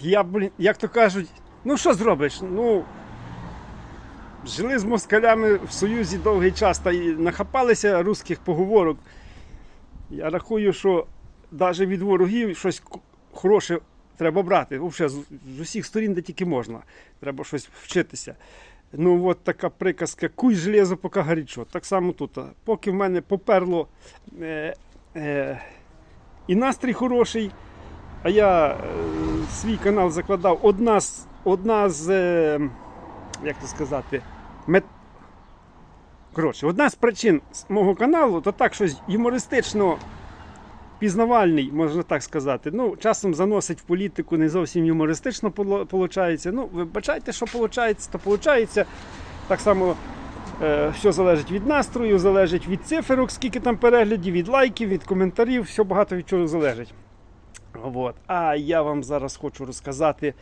Я, блін, як то кажуть, ну що зробиш? Ну, жили з москалями в Союзі довгий час та й нахапалися русських поговорок. Я рахую, що навіть від ворогів щось хороше треба брати. Взагалі, з, усіх сторін, де тільки можна. Треба щось вчитися. Ну, от така приказка: куй железо, поки горячо. Так само тут. Поки в мене поперло е, е, і настрій хороший, а я е, свій канал закладав. Одна з, одна з е, як то сказати, мет... Коротше, одна з причин мого каналу то так щось юмористично пізнавальний, можна так сказати. Ну, часом заносить в політику не зовсім юмористично виходить. Ну, вибачайте, що виходить, то виходить. Так само е, все залежить від настрою, залежить від циферок, скільки там переглядів, від лайків, від коментарів, все багато від чого залежить. От. А я вам зараз хочу розказати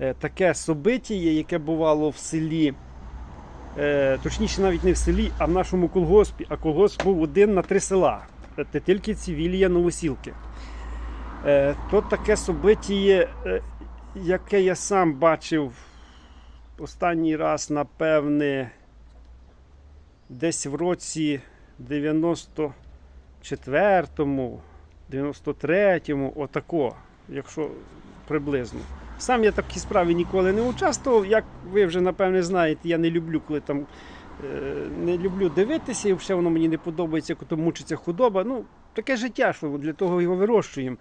е, таке собитіє, яке бувало в селі. Е, точніше, навіть не в селі, а в нашому колгоспі. А колгосп був один на три села. Тетильківці, Вілія, Новосілки. Е, то таке собитіє, яке я сам бачив останній раз, напевне, десь в році 94-му, 93-му, отако, якщо приблизно. Сам я такій справі ніколи не участвував. Як ви вже напевне знаєте, я не люблю, коли там е, не люблю дивитися, і взагалі воно мені не подобається, коли мучиться худоба. Ну, таке життя, що для того його вирощуємо.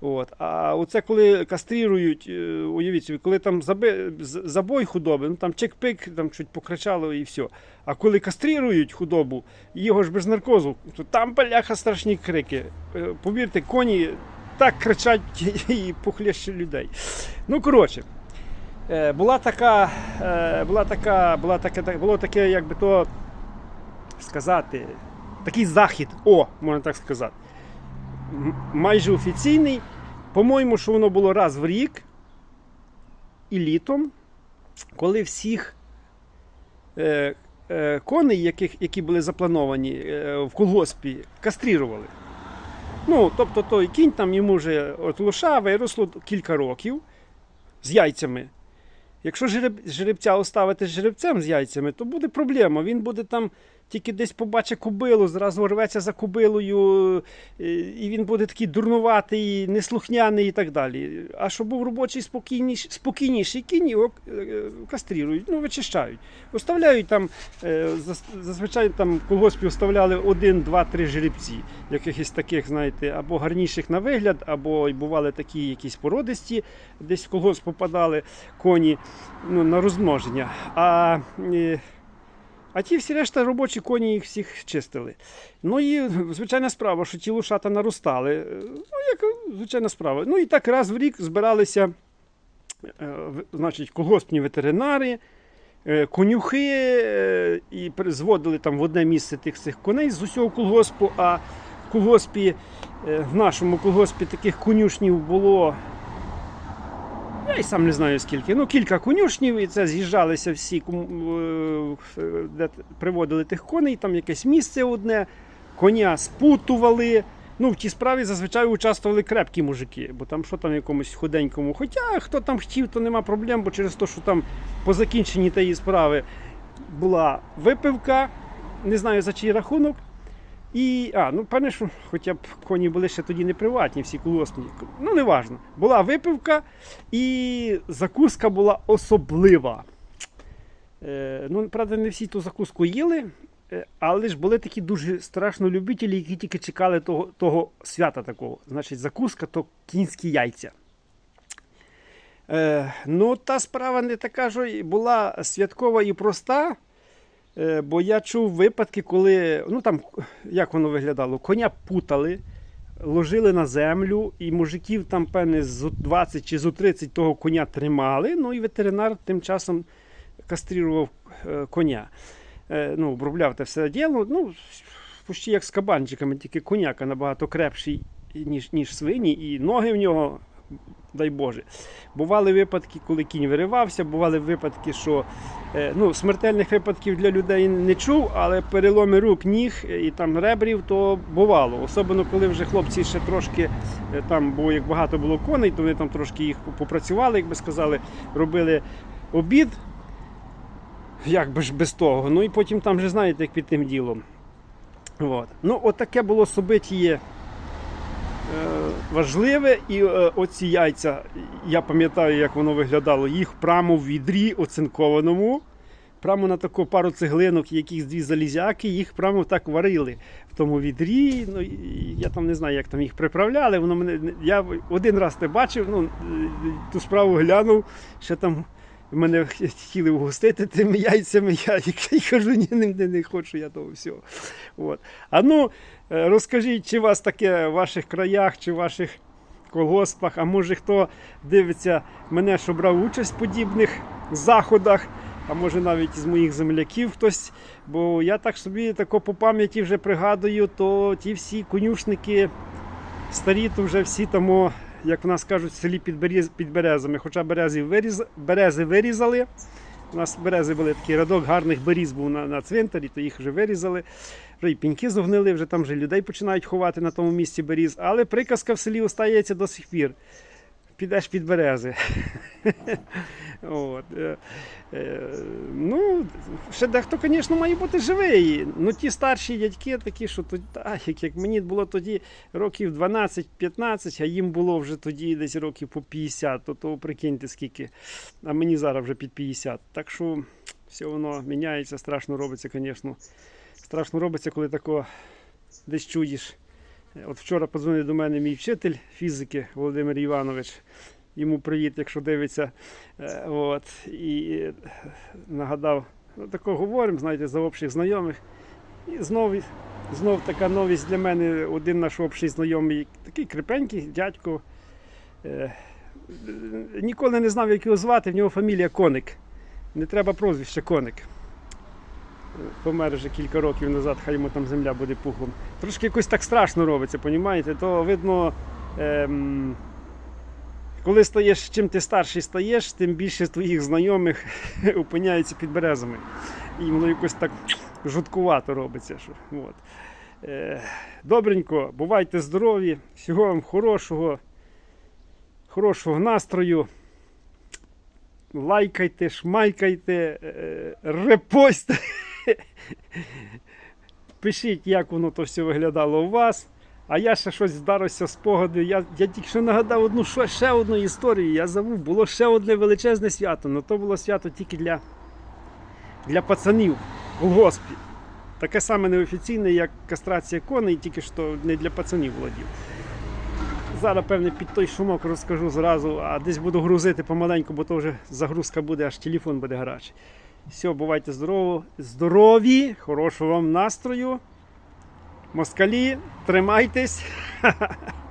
От. А оце коли кастрірують, е, уявіть собі, коли там заби, забой худоби, ну там чек-пик, там чуть покричало і все. А коли кастрірують худобу, його ж без наркозу, то там бляха страшні крики. Е, Повірте, коні так кричать і похлеще людей. Ну, коротше. Е, була така, була така, була таке, було таке, як би то сказати, такий захід, о, можна так сказати. Майже офіційний. По-моєму, що воно було раз в рік і літом, коли всіх е, е, коней, яких, які були заплановані е, в колгоспі, кастрірували. Ну, тобто той кінь там йому вже от лоша виросло кілька років з яйцями. Якщо жереб, жеребця оставити з жеребцем з яйцями, то буде проблема. Він буде там тільки десь побачить кобилу, зразу рветься за кобилою, е, і він буде такий дурнуватий, неслухняний і так далі. А щоб був робочий спокійніший, спокійніший кінь, його е, кастрірують, ну, вичищають. Оставляють там, е, зазвичай там колгоспі оставляли один, два, три жеребці, якихось таких, знаєте, або гарніших на вигляд, або й бували такі якісь породисті, десь в колгосп попадали коні ну, на розмноження. А, а ті всі решта робочі коні їх всіх чистили. Ну і звичайна справа, що ті лошата наростали. Е, Ну, як звичайна справа. Ну і так раз в рік збиралися е, значить, колгоспні ветеринари, е, конюхи і зводили там в одне місце тих цих коней з усього колгоспу. А в колгоспі, в нашому колгоспі таких конюшнів було. Я й сам не знаю скільки. Ну, кілька конюшнів, і це з'їжджалися всі, е, де приводили тих коней, там якесь місце одне, коня спутували. Ну, в тій справі зазвичай участвували крепкі мужики, бо там що там якомусь худенькому. Хоча хто там хотів, то нема проблем, бо через те, що там по закінченні тієї справи була випивка, не знаю за чий рахунок. І, а, ну, певне, що хоча б коні були ще тоді не приватні, всі колосні. Ну, не важно. Була випивка і закуска була особлива. Е, ну, правда, не всі ту закуску їли, е, але ж були такі дуже страшно любителі, які тільки чекали того, того свята такого. Значить, закуска то кінські яйця. Е, ну, та справа не така, що була святкова і проста. Е, Бо я чув випадки, коли ну там як воно виглядало, коня путали, ложили на землю, і мужиків там, певне, з 20 чи з 30 того коня тримали. Ну і ветеринар тим часом кастрирував е, коня. Е, Ну, обробляв те все діло. Ну, почти як з кабанчиками, тільки коняка набагато крепший, ніж, ніж свині, і ноги в нього дай Боже. Бували випадки, коли кінь виривався, бували випадки, що е, ну, смертельних випадків для людей не чув, але переломи рук, ніг і там ребрів то бувало. Особливо коли вже хлопці ще трошки е, там, бо як багато було коней, то вони там трошки їх попрацювали, як би сказали, робили обід. Як би ж без того. Ну і потім там вже знаєте, як під тим ділом. От. Ну, от таке було событіє е, важливе. І е, оці яйця, я пам'ятаю, як воно виглядало, їх прямо в відрі оцинкованому. Прямо на таку пару цеглинок, якісь дві залізяки, їх прямо так варили в тому відрі. Ну, я там не знаю, як там їх приправляли. Воно мене я один раз те бачив, ну, е, ту справу глянув, ще там мене хотіли вгостити тими яйцями. Я і кажу, ні, не, не, хочу я того всього. От. А ну, е, розкажіть, чи у вас таке в ваших краях, чи в ваших колгоспах, а може хто дивиться мене, що брав участь в подібних заходах, а може навіть із моїх земляків хтось. Бо я так собі тако по пам'яті вже пригадую, то ті всі конюшники старі, то вже всі тому, як в нас кажуть, в селі під, берез, під березами. Хоча берези, виріз, берези вирізали. У нас берези були такий рядок гарних беріз був на, на цвинтарі, то їх вже вирізали. Вже і піньки зогнили, вже там вже людей починають ховати на тому місці беріз. Але приказка в селі остається до сих пір. Підеш під берези. От. е, е, Ну, ще дехто, звісно, має бути живий. Ну, ті старші дядьки такі, що тоді, та, як, мені було тоді років 12-15, а їм було вже тоді десь років по 50, то, то прикиньте скільки. А мені зараз вже під 50. Так що все воно міняється, страшно робиться, звісно. Страшно робиться, коли тако десь чуєш. От вчора подзвонив до мене мій вчитель фізики Володимир Іванович. Йому привіт, якщо дивиться. Е, От, і е, нагадав, ну, тако говоримо, знаєте, за общих знайомих. І знов, знов така новість для мене. Один наш общий знайомий, такий крепенький дядько. Е, Ніколи не знав, як його звати, в нього фамілія Коник. Не треба прозвище Коник. Помер вже кілька років назад, хай йому там земля буде пухом. Трошки якось так страшно робиться, понімаєте? То видно. Ем, коли стаєш, чим ти старший стаєш, тим більше твоїх знайомих опиняється під березами. І воно якось так жуткувато робиться. Що, от. Е, добренько, бувайте здорові, всього вам хорошого, хорошого настрою. Лайкайте, шмайкайте, е, репостьте. Пишіть, як воно то все виглядало у вас. А я ще щось вдарився спогади. Я, я тільки що нагадав одну що, ще одну історію. Я забув, було ще одне величезне свято, але то було свято тільки для, для пацанів у госпі. Таке саме неофіційне, як кастрація коней, тільки що не для пацанів володів. Зараз, певне, під той шумок розкажу зразу, а десь буду грузити помаленьку, бо то вже загрузка буде, аж телефон буде гарячий. Все, бувайте здорово, здорові, хорошого вам настрою. Москалі, тримайтесь.